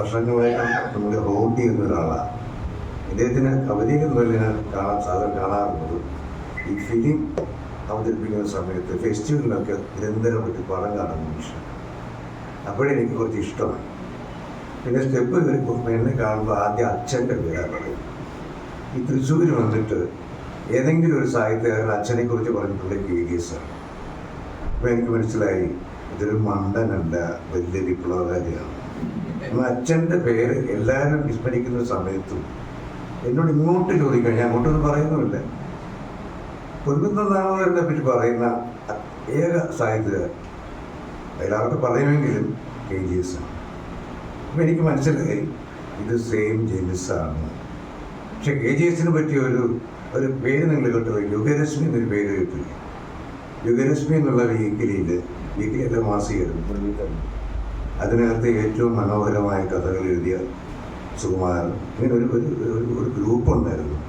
വർഷങ്ങളായിട്ട് നമ്മുടെ ഹോബി എന്ന ഒരാളാണ്. ഇദ്ദേഹത്തിന് പോലെ ഞാൻ കാണാൻ സാധാരണ കാണാറുള്ളത് ഈ ഫിലിം അവതരിപ്പിക്കുന്ന സമയത്ത് ഫെസ്റ്റിവലിനൊക്കെ നിരന്തരം പറ്റി പടം കാണുന്ന മനുഷ്യൻ. അപ്പോഴേ എനിക്ക് കുറച്ച് ഇഷ്ടമാണ് പിന്നെ സ്റ്റെപ്പ് കയറി എന്നെ കാണുമ്പോൾ ആദ്യം അച്ഛന്റെ പേരാണ് പറയുന്നത്. ഈ തൃശ്ശൂർ വന്നിട്ട് ഏതെങ്കിലും ഒരു സാഹിത്യകാരൻ അച്ഛനെ കുറിച്ച് പറഞ്ഞിട്ടുള്ള കേസ് ആണ്. അപ്പോൾ എനിക്ക് മനസ്സിലായി ഇതൊരു മണ്ടനല്ല വലിയ വിപ്ലവകാരിയാണ്. എന്നാൽ അച്ഛന്റെ പേര് എല്ലാവരും വിസ്മരിക്കുന്ന സമയത്തും എന്നോട് ഇങ്ങോട്ട് ചോദിക്കാൻ ഞാൻ അങ്ങോട്ടൊന്നും പറയുന്നുമില്ല. പൊൻകുന്നതാണെന്നെ പറ്റി പറയുന്ന ഏക സാഹിത്യകാരൻ. എല്ലാവർക്കും പറയുമെങ്കിലും കെ ജി എസ് ആണ്. അപ്പം എനിക്ക് മനസ്സിലായി ഇത് സെയിം ജെയിംസാണ് പക്ഷെ കെ ജി എസിനെ പറ്റിയ ഒരു ഒരു പേര് നിങ്ങൾ കേട്ടത് യുഗരശ്മി എന്നൊരു പേര് കേട്ടില്ല? യുഗരശ്മി എന്നുള്ള വീക്കിലിയിൽ വീക്കിലല്ല മാസികയായിരുന്നു. അതിനകത്ത് ഏറ്റവും മനോഹരമായ കഥകൾ എഴുതിയ സുകുമാരൻ. ഇങ്ങനെ ഒരു ഒരു ഒരു- ഗ്രൂപ്പ് ഉണ്ടായിരുന്നു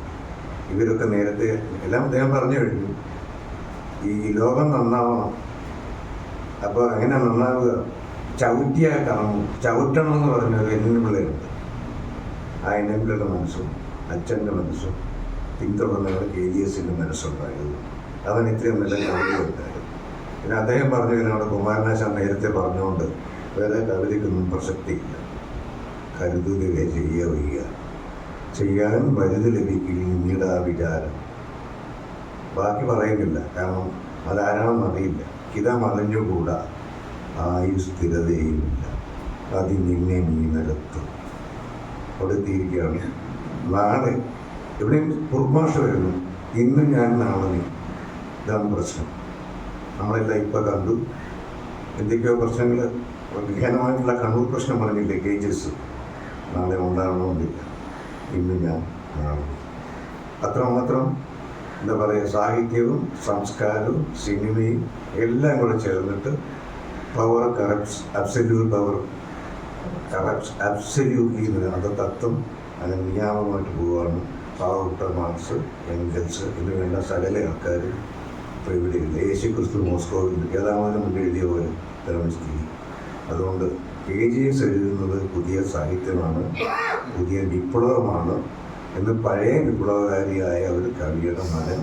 ഇവരൊക്കെ നേരത്തെ എല്ലാം അദ്ദേഹം പറഞ്ഞു കഴിഞ്ഞു. ഈ ലോകം നന്നാവണം. അപ്പോൾ എങ്ങനെ നന്നാവുക. ചവിട്ടിയ കറങ്ങും. ചവിട്ടണം എന്ന് പറഞ്ഞ ഒരു എന്നുപിള്ളയുണ്ട് ആ എന്നുപിള്ളയുടെ മനസ്സും അച്ഛന്റെ മനസ്സും പിന്തുടർന്നവർ കെ ജി എസിന്റെ മനസ്സുണ്ടായിരുന്നു. അവൻ ഇത്രയും നല്ല കവിത ഉണ്ടായിരുന്നു പിന്നെ അദ്ദേഹം പറഞ്ഞു ഇതിനോട് കുമാരനാശാൻ നേരത്തെ പറഞ്ഞുകൊണ്ട് വേറെ കവിതയ്ക്കൊന്നും പ്രസക്തിയില്ല കരുതുക വയ്യ. ചെയ്യാൻ വലുത് ആ വിചാരം. ബാക്കി പറയുന്നില്ല കാരണം അതാരാണെന്ന് അറിയില്ല. ഹിതം അറിഞ്ഞുകൂടാ ആയു സ്ഥിരതയുമില്ല. അതി നിന്നെ നീ നിരത്തും കൊടുത്തിരിക്കുകയാണ്. നാളെ എവിടെയും കുർമാഷ വരുന്നു. ഇന്ന് ഞാൻ നാളെ നീ. ഇതാണ് പ്രശ്നം. നമ്മളെല്ലാം ഇപ്പം കണ്ടു. എന്തൊക്കെയോ പ്രശ്നങ്ങൾ വിഖ്യാനമായിട്ടുള്ള കണ്ണൂർ പ്രശ്നം പറഞ്ഞില്ലേ കേജസ് നാളെ ഉണ്ടാകണമെന്നില്ല. ഇന്ന് ഞാൻ അത്രമാത്രം എന്താ പറയുക സാഹിത്യവും സംസ്കാരവും സിനിമയും എല്ലാം കൂടെ ചേർന്നിട്ട് power corrupts absolute power corrupts absolutely അത് തത്വം അങ്ങനെ നിയാമമായിട്ട് പോവുകയാണ് പാവപ്പെട്ട മാർക്സ് എന്ന് വേണ്ട സകല ആൾക്കാർ ഇപ്പോൾ ഇവിടെയില്ല യേശു ക്രിസ്തു മോസ്കോവിൽ ഏതാമാനം എഴുതിയ പോലെ തരം സ്ഥിതി അതുകൊണ്ട് കെ ജി എസ് എഴുതുന്നത് പുതിയ സാഹിത്യമാണ് പുതിയ വിപ്ലവമാണ് എന്ന് പഴയ വിപ്ലവകാരിയായ ഒരു കവിയുടെ മകൻ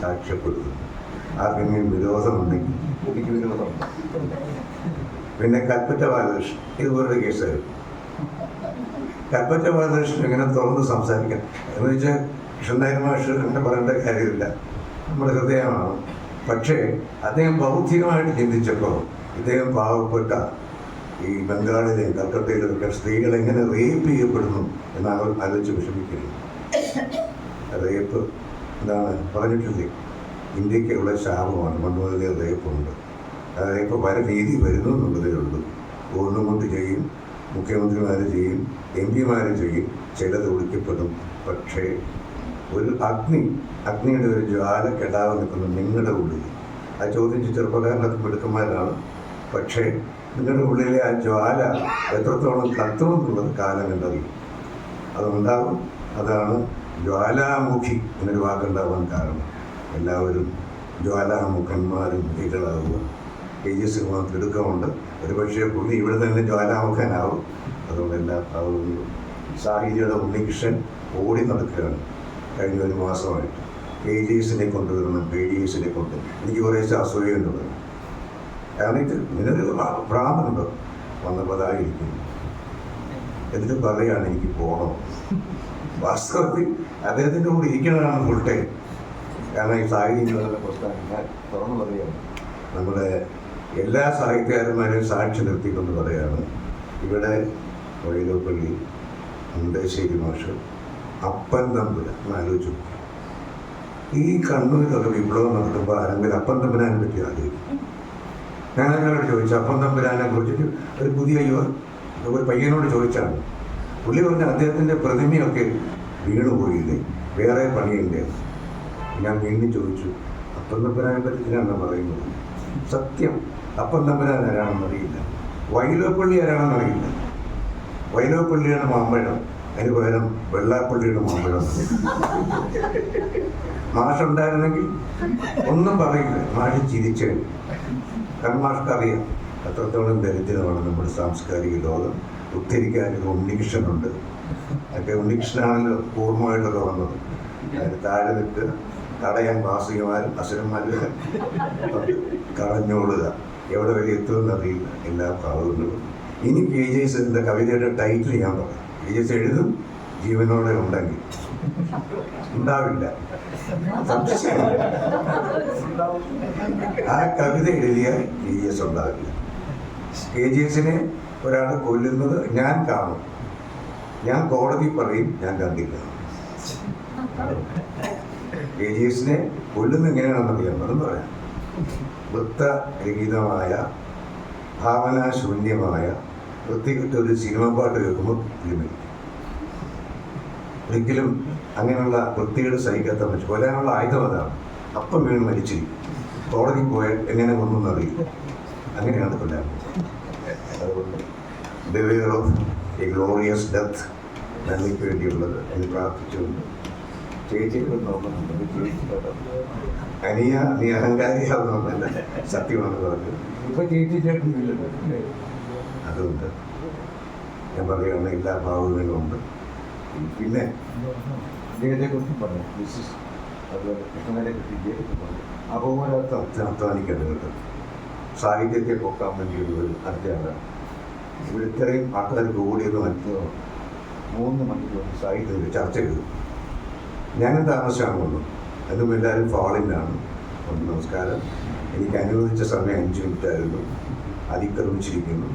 സാക്ഷ്യപ്പെടുത്തുന്നു. ആർക്കെങ്കിലും വിരോധമുണ്ടെങ്കിൽ പിന്നെ കൽപ്പറ്റ ബാലകൃഷ്ണൻ ഇതുപോലൊരു കേസായിരുന്നു. കൽപ്പറ്റ ബാലകൃഷ്ണൻ ഇങ്ങനെ തുറന്ന് സംസാരിക്കാം. എന്ന് വെച്ചാൽ കൃഷ്ണനായ മാഷ് അങ്ങനെ പറയേണ്ട കാര്യമില്ല. നമ്മുടെ ഹൃദയമാണ്. പക്ഷേ അദ്ദേഹം ബൗദ്ധികമായിട്ട് ചിന്തിച്ചപ്പോൾ ഇദ്ദേഹം പാവപ്പെട്ട ഈ ബംഗാളിലെയും കൽക്കട്ടയിലും ഒക്കെ സ്ത്രീകൾ എങ്ങനെ റേപ്പ് ചെയ്യപ്പെടുന്നു എന്ന് ആലോചിച്ച് വിഷമിക്കുന്നു റേപ്പ് എന്താണ്? പറഞ്ഞിട്ടില്ലേ? ഇന്ത്യയ്ക്ക് ഇവിടെ ശാപമാണ് റേപ്പ് റേപ്പുണ്ട് ആ റേപ്പ് പല രീതി വരുന്നു എന്നുള്ളതേ ഉള്ളൂ. ഗവൺമെന്റ് ചെയ്യും മുഖ്യമന്ത്രിമാർ ചെയ്യും എം പിമാർ ചെയ്യും ചിലത് ഒളിക്കപ്പെടും. പക്ഷേ ഒരു അഗ്നി അഗ്നിയുടെ ഒരു ജ്വാല കെടാതെ നിൽക്കുന്നു നിങ്ങളുടെ ഉള്ളിൽ. ആ ചോദ്യം ചെറുപ്പക്കാരനൊക്കെ മിടുക്കന്മാരാണ്. പക്ഷേ നിങ്ങളുടെ ഉള്ളിലെ ആ ജ്വാല എത്രത്തോളം കത്തുമെന്നുള്ളത് കാലം കണ്ടറിയും അതുണ്ടാവും അതാണ് ജ്വാലാമുഖി എന്നൊരു വാക്കുണ്ടാവാൻ കാരണം. എല്ലാവരും ജ്വാലാമുഖന്മാരും മുഖികളാവുക കെ ജി സിനിമ തിടുക്കമുണ്ട് ഒരു പക്ഷേ പുള്ളി ഇവിടെ തന്നെ ജ്വാലാമുഖനാവും. അതുകൊണ്ട് എല്ലാ ആവുന്നു സാഹിത്യയുടെ ഉണ്ണികൃഷ്ണൻ ഓടി നടക്കുകയാണ്. കഴിഞ്ഞ ഒരു മാസമായിട്ട്. എസിനെ കൊണ്ടുവരണം എസിനെ കൊണ്ട്. എനിക്ക് കുറേശ്ശെ അസൂയുണ്ട് കാരണം ഇത് ഭ്രാന്തുണ്ടോ വന്നപ്പോഴായിരിക്കും. എന്നിട്ട് പറയാണ് എനിക്ക് പോകണം വാസ്തവത്തിൽ അദ്ദേഹത്തിന്റെ കൂടെ ഇരിക്കണതാണ് ഫുൾ ടൈം കാരണം ഈ ഞാൻ തുറന്നു പറയുകയാണ്. നമ്മുടെ എല്ലാ സാഹിത്യകാരന്മാരെയും സാക്ഷി നിർത്തിക്കൊണ്ട് പറയുകയാണ്. ഇവിടെ വൈലോപ്പള്ളി മുണ്ടശ്ശേരി മാഷ് അപ്പൻ തമ്പുരാൻ ഒന്ന് ആലോചിച്ചു ഈ കണ്ണൂരിലൊക്കെ വിപ്ലവം നടത്തുമ്പോൾ ആരെങ്കിലും അപ്പൻ തമ്പുരാനെ പറ്റി ആലോചിക്കും. ഞാൻ എന്നോട് ചോദിച്ചു അപ്പൻ തമ്പുരാനെ കുറിച്ചിട്ട് ഒരു പുതിയ യുവ ഒരു പയ്യനോട് ചോദിച്ചാണ്. പുള്ളി പറഞ്ഞ അദ്ദേഹത്തിന്റെ പ്രതിമയൊക്കെ വീണുപോയില്ലേ വേറെ പണിയില്ലേ ഞാൻ വീണ്ടും ചോദിച്ചു അപ്പൻ തമ്പുരാനെ പറ്റി പറയുന്നത്? സത്യം അപ്പൻ തമ്പുരാൻ ആരാണെന്ന് അറിയില്ല. വൈലോപ്പള്ളി ആരാണെന്ന് അറിയില്ല. വൈലോപ്പള്ളിയുടെ മാമ്പഴം അതിന് പകരം വെള്ളാപ്പള്ളിയുടെ മാമ്പഴം. മാഷുണ്ടായിരുന്നെങ്കിൽ? ഒന്നും പറയില്ല മാഷ് ചിരിച്ചേ. കാരണം എത്രത്തോളം ദരിദ്രമാണ് നമ്മുടെ സാംസ്കാരിക ലോകം. ഉദ്ധരിക്കാനൊരു ഉണ്ണികൃഷ്ണനുണ്ട്. ഒക്കെ ഉണ്ണികൃഷ്ണനാണല്ലോ പൂർണമായിട്ടൊക്കെ വന്നത് അതിന് താഴെ നിട്ട് തടയാൻ വാസികമാരും അസുരന്മാരും കളഞ്ഞോളുക. എവിടെ വരെ എത്തുമെന്ന് അറിയില്ല. എല്ലാ ഭാഗങ്ങളും ഇനി കെ ജെ എസിന്റെ കവിതയുടെ ടൈറ്റിൽ ഞാൻ പറയാം. കെ ജെ എഴുതും ജീവനോടെ ഉണ്ടെങ്കിൽ. ഉണ്ടാവില്ല. ആ കവിത എഴുതിയ ജി എസ് ഉണ്ടാവില്ല. കെ ജി എസിനെ ഒരാൾ കൊല്ലുന്നത് ഞാൻ കാണും. ഞാൻ കോടതി പറയും ഞാൻ കണ്ടില്ല. കെ ജി എസിനെ കൊല്ലുന്ന എങ്ങനെയാണെന്ന് അറിയാം അതും പറയാം. വൃത്തരഹിതമായ ഭാവനാശൂന്യമായ വൃത്തികെട്ട ഒരു സിനിമ പാട്ട് കേൾക്കുമ്പോൾ ഫിലിമിൽ ഒരിക്കലും അങ്ങനെയുള്ള വൃത്തികേട് സഹിക്കാത്ത മനുഷ്യ കൊല്ലാനുള്ള ആയുധം അതാണ്. അപ്പം വീണ് മരിച്ചിരിക്കും കോടതി പോയാൽ എങ്ങനെ കൊന്നു അറിയില്ല. അങ്ങനെയാണ് കൊല്ലാൻ beware of a glorious death നന്ദിക്ക് വേണ്ടിയുള്ളത് എന്ന് പ്രാർത്ഥിച്ചുകൊണ്ട് അനിയ നീ അഹങ്കാരിയാവുന്നതല്ല സത്യമാണ് പറഞ്ഞത് ഇപ്പൊ ചേച്ചി ചേട്ടനില്ലല്ലോ അല്ലേ? അതുകൊണ്ട് ഞാൻ പറയുകയാണ് എല്ലാ ഭാവങ്ങളും ഉണ്ട്. പിന്നെ അദ്ദേഹത്തെ കുറിച്ച് പറഞ്ഞു മിസ്സിസ് അതുപോലെ കൃഷ്ണനെ കുറിച്ച് ഇദ്ദേഹത്തെ പറഞ്ഞു അപമാനത്തെ അധ്വാനിക്കേണ്ടത് കേട്ടോ. സാഹിത്യത്തെ പൊക്കാൻ വേണ്ടിയുള്ള ഒരു അടുത്തയാണ് ഇവിടെ ഇത്രയും ആൾക്കാർക്ക് ഓടിയെന്ന് മനസ്സിലാവും മൂന്ന് മണിക്കൂർ സാഹിത്യത്തിൽ ചർച്ച ചെയ്തു. ഞാനും താമസിച്ചാണ് വന്നു അതും എല്ലാവരും ഒന്ന് നമസ്കാരം. എനിക്ക് അനുവദിച്ച സമയം അഞ്ച് മിനിറ്റ് ആയിരുന്നു അതിക്രമിച്ചിരിക്കുന്നു.